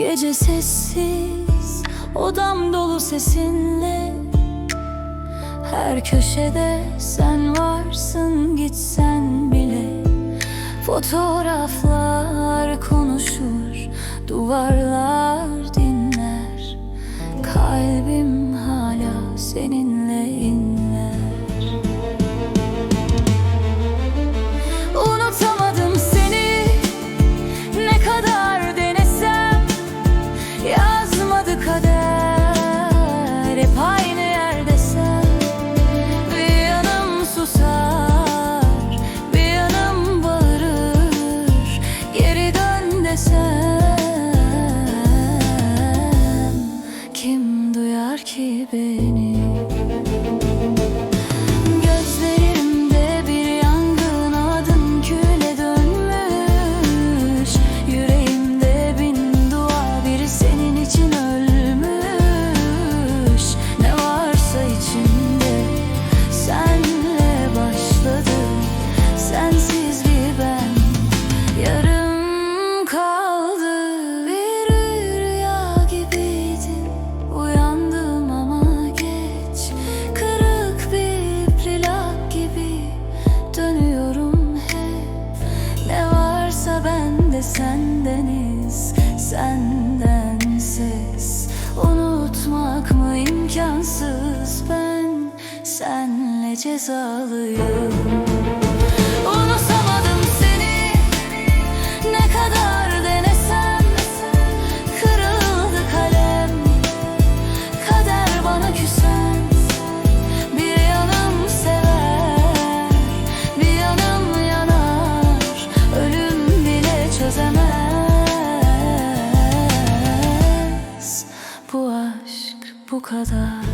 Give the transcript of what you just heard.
Gece sessiz, odam dolu sesinle. Her köşede sen varsın gitsen bile. Fotoğraf konuşur. Duvarlar Baby. cezalıyım. Unutamadım seni. Ne kadar denesem Kırıldı kalem. Kader bana küsen Bir yanım sever. Bir yanım yanar Ölüm bile çözemez. Bu aşk bu kadar.